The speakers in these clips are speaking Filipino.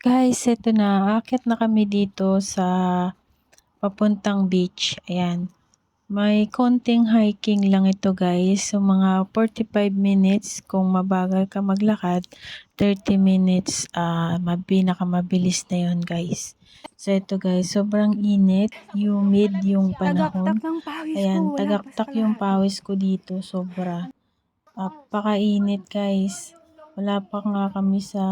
Guys, eto na. Aakyat na kami dito sa papuntang beach. Ayan. May konting hiking lang ito guys. So mga 45 minutes kung mabagal ka maglakad. 30 minutes uh, pinakamabilis na yun guys. So ito guys, sobrang init. Humid yung panahon. Ayan, tagaktak yung pawis ko dito. Sobra. Napakainit guys. Wala pa nga kami sa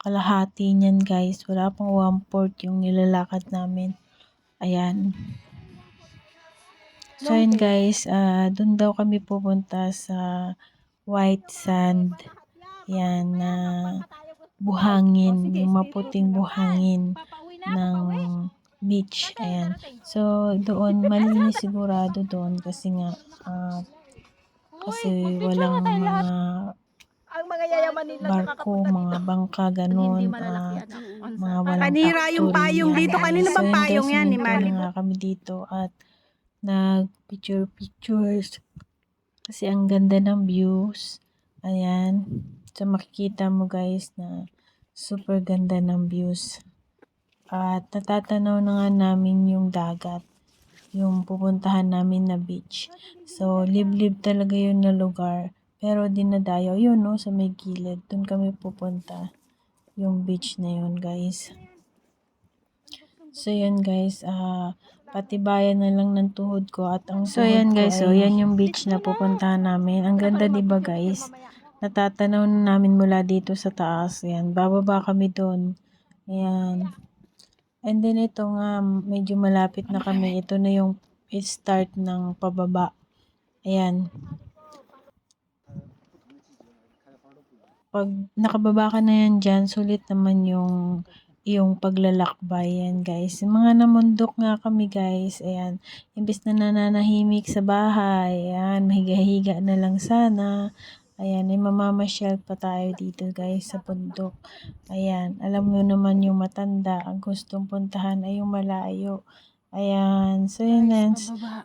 kalahati niyan guys. Wala pang one fourth yung nilalakad namin. Ayan. So yun guys, ah doon daw kami pupunta sa white sand. Yan na buhangin, yung maputing buhangin ng beach. Ayan. So doon malinis sigurado doon kasi nga ah, kasi walang mga Ang mga yayaman nila barko, mga bangka, ganun. ah, mga walang Kanira yung factory payong yan, dito. guys. Kanino bang yun, payong guys, yan ni huminto Mali? na nga kami dito at nag picture pictures kasi ang ganda ng views. Ayan. So makikita mo guys na super ganda ng views. At natatanaw na nga namin yung dagat. Yung pupuntahan namin na beach. So liblib talaga yun na lugar. Pero dinadayo yun no sa may gilid. Doon kami pupunta. Yung beach na yun guys. So yan guys, ah patibayan na lang ng tuhod ko at ang So yan guys, so yan yung beach na pupuntahan namin. Ang ganda 'di ba guys? Natatanaw na namin mula dito sa taas. Yan, bababa kami doon. Ayan. And then ito nga, medyo malapit na kami. Ito na yung start ng pababa. Ayan. Pag nakababa ka na yan dyan, sulit naman yung yung paglalakbay yan guys. Mga namundok nga kami guys. Ayan. Imbis na nananahimik sa bahay. Ayan. Mahiga-higa na lang sana. Ayan. Ay mamamasyal pa tayo dito guys sa bundok. Ayan. Alam mo naman yung matanda. Ang gustong puntahan ay yung malayo. Ayan. So yun na.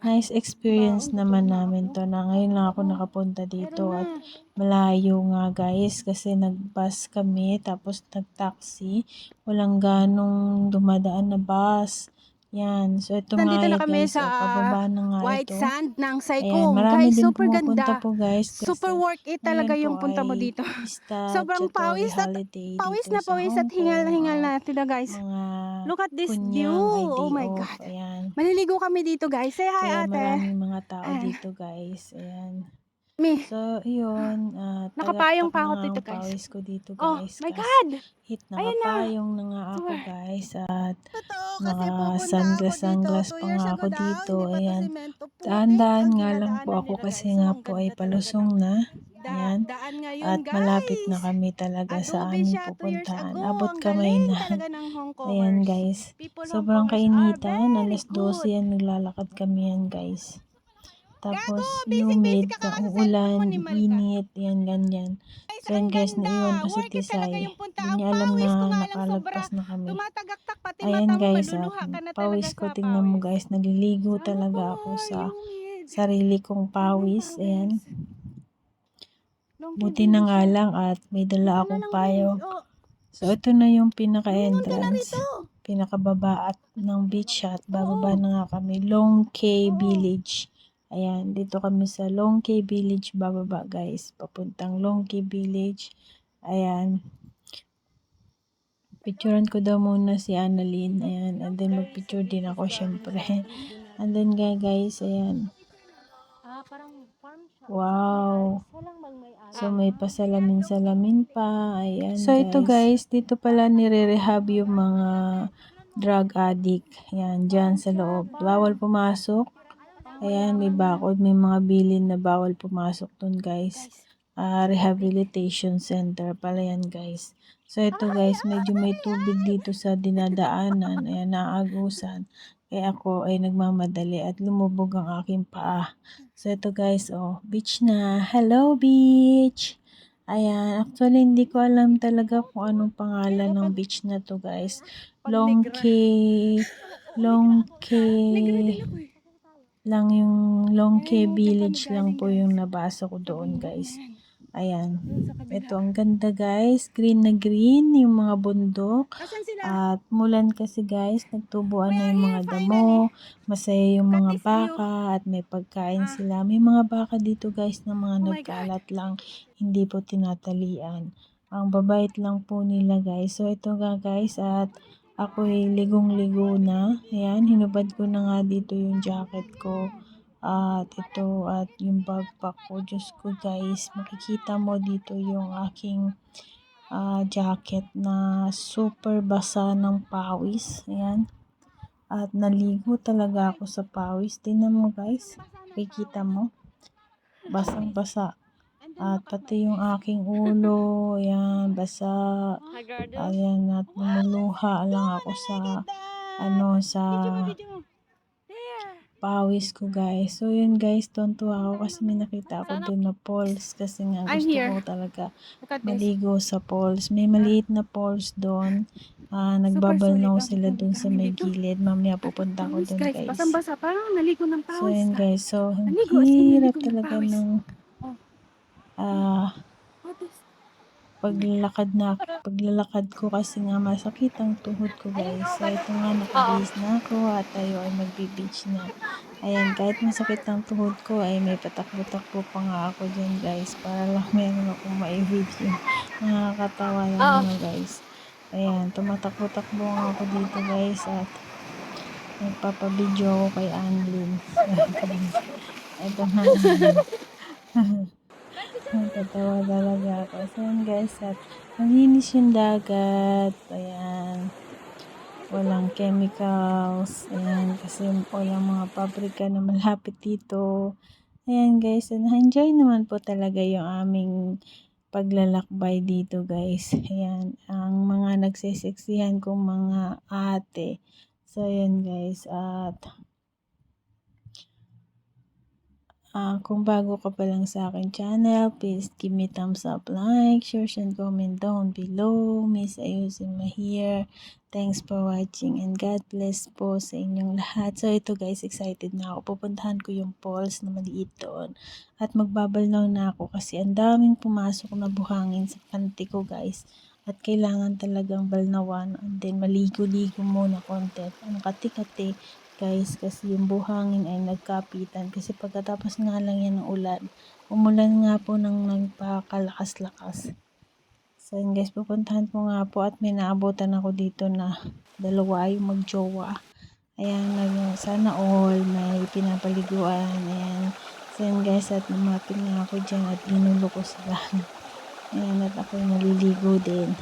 Nice experience naman namin to na ngayon lang ako nakapunta dito at malayo nga guys kasi nag-bus kami tapos nag-taxi. Walang ganong dumadaan na bus. Yan. So ito Nandito nga na kami guys. sa, oh, pababa na nga White ito. sand ng Ayan, Saikong. marami Guys, din super ganda. po guys. Super worth it talaga yung punta mo dito. Pista, Sobrang pawis at- Pawis na pawis at hingal na hingal Ah, na. Guys. Look at this view. Oh my God. Ayan. Maliligo kami dito guys. Say hi Kaya ate. maraming mga tao Ah. dito guys. Ayan. Me. So, yun. Uh, Nakapayong pa ako dito, guys. Pawis ko dito Oh guys. my Kasi God. Hit Ayan na. nakapayong na nga ako Sure. guys. At Totoo, kasi Naka pupunta sunglass- ako sunglass dito. pa Two years nga ago ako daw, dito. hindi pa to Ayan. semento, putik daan-daan ang nga lang po dinadaanan ako nila, kasi guys. nga po ang ay ganda palusong na. Da- Ayan. daan At malapit na guys. kami talaga sa Adobe aming siya years pupuntahan. ago. Abot Ang kamay galing na. talaga ng Hong Kongers. Ayan guys. People Hong Sobrang Kongers are kainitan. very Alas 12 good. yan. Naglalakad kami yan guys. Tapos humid, ka kaka sa uulan, cellphone mo ni Malka. init, yan ganyan. So ang guys, naiwan pa si Tisay. Hindi niya alam na ko nakalagpas na kami. Ayan guys, ah, pawis ko. Tingnan mo guys, nagliligo talaga ako sa sarili kong pawis. Ayan. Buti na nga lang at may dala Ano akong payong. oh, So ito na yung pinaka-entrance. Pinakababa at ng beach at bababa na nga kami. Long K Village. Ayan, dito kami sa Long K Village bababa guys. Papuntang Long K Village. Ayan. Picturean ko daw muna si Annalyn. Ayan. And then magpicture din ako syempre. And then guys, ayan. Ah, parang farm shop. Wow. So may pasalamin-salamin pa. Ayan So ito guys, dito pala nire-rehab yung mga drug addict. Ayan, dyan sa loob. Bawal pumasok. Ayan, may bakod. May mga bilin na bawal pumasok dun guys. Ah, rehabilitation center pala yan guys. So ito guys, medyo may tubig dito sa dinadaanan. Ayan, naagusan. Kaya ako ay nagmamadali at lumubog ang aking paa. So ito guys, oh, beach na. Hello beach! Ayan, actually hindi ko alam talaga kung anong pangalan ng beach na to guys. Long K, Long K, lang yung Long K Village lang po yung nabasa ko doon guys. Ayan. Ito, ang ganda guys. Green na green yung mga bundok. At mulan kasi guys, nagtubuan na yung mga damo. Masaya yung mga baka at may pagkain Ah. sila. May mga baka dito guys na mga Oh nagkalat lang. Hindi po tinatalian. Ang babait lang po nila guys. So ito nga guys at ako'y ligong-ligo na. Ayan, hinubad ko na nga dito yung jacket ko. At ito at yung backpack ko. Diyos ko guys, makikita mo dito yung aking ah, jacket na super basa ng pawis. Ayan. At naligo talaga ako sa pawis. Tingnan mo guys. Makikita mo. Basang basa. At pati yung aking ulo. Ayan. Basa. Ayan. At lumuluha lang ako sa ano sa pawis ko guys. So yun guys, tonto ako kasi may nakita ako doon na falls kasi nga gusto ko talaga maligo sa falls. May maliit na falls doon. Ah, nagbabalnaw ang sila doon sa may gilid. Mamaya pupunta ko doon guys. Basang-basa. Parang naligo ng So pawis. yun ah. guys, so hirap talaga ng. Ah paglalakad na paglalakad ko kasi nga masakit ang tuhod ko guys. So ito nga nakabihis na ako at tayo ay magbe-beach na. Ayan, kahit masakit ang tuhod ko ay may patakbo-takbo pa nga ako dyan guys para lang meron akong ma-video. Nakakatawa lang Oo. mga guys. Ayan, tumatakbo-takbo nga ako dito guys at nagpapabideo ako kay Anlin. Ito na. Natatawa talaga ako. So yun guys, at malinis yung dagat. Ayan. Walang chemicals. Ayan, kasi walang mga pabrika na malapit dito. Ayan guys, and enjoy naman po talaga yung aming paglalakbay dito guys. Ayan, ang mga nagsiseksihan kong mga ate. So ayan guys, at Ah, kung bago ka pa lang sa akin channel, please give me thumbs up, like, share, and comment down below. Miss Ayusin here. Thanks for watching and God bless po sa inyong lahat. So ito guys, excited na ako. Pupuntahan ko yung falls na maliit doon. At magbabalnaw na ako kasi ang daming pumasok na buhangin sa panty ko guys. At kailangan talagang balnawan and then maligo-ligo muna konti. Ang kati-kati guys kasi yung buhangin ay nagkapitan. Kasi pagkatapos nga lang yan ng ulan umulan nga po ng nagpakalakas-lakas. So yun guys pupuntahan ko nga po at may naabutan ako dito na dalawa yung magjowa. Ayan nag, sana all may pinapaliguan. Ayan. So yun guys at lumapit nga ako dyan at ginulo ko sila. Ayan at ako naliligo din.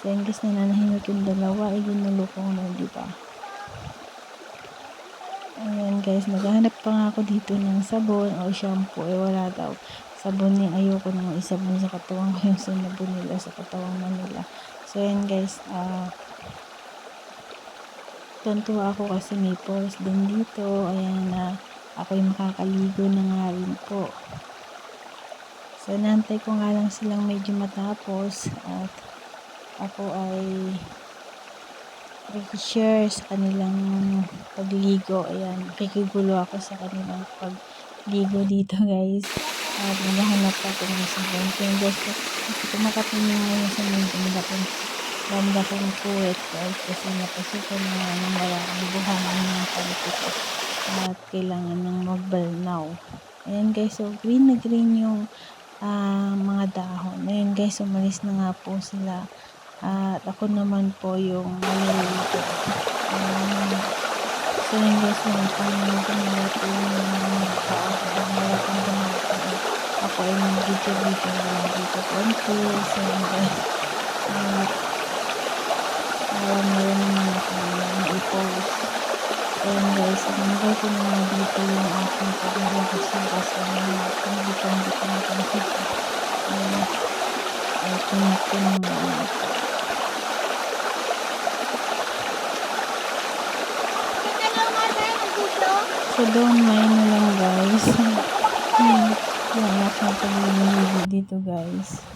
So yun guys nananahimik yung dalawa. Ay ginulo ko na di ba Ayan guys, naghahanap pa nga ako dito ng sabon o shampoo. Eh wala daw. Sabon yung ayoko nang isabon sa katawan ko yung sinabon nila sa katawan na nila. So ayan guys, ah tontuwa ako kasi may pores din dito. Ayan na ako yung makakaligo na nga rin po. So nantay ko nga lang silang medyo matapos at ako ay share sa kanilang pagligo. Ayan, kikigulo ako sa kanilang pagligo dito guys. At naghahanap ako ng sabon. Yung guys, kasi kumakatingin ngayon sa mga ganda kong ganda kong kuwet guys. Kasi napasukan na ng maraming buhangin ng panty ko. At kailangan ng magbalnaw. Ayan guys, so green na green yung ah, mga dahon. Ayan guys, umalis na nga po sila. At ako naman po yung malilito. Um, so yun guys, yung pang gumalat yung mga tao. Gumalat yung gumalat. Ako ay mag-video-video na lang dito konti. So yun guys. At uh, meron naman ako na i-post. So yun guys, nilagay ko na dito yung aking na kasi hindi ko hindi ko nakikita. Ayan. Ay, connect ko na nga. So, don't mind na lang guys. Hmm, Wala akong pag dito guys.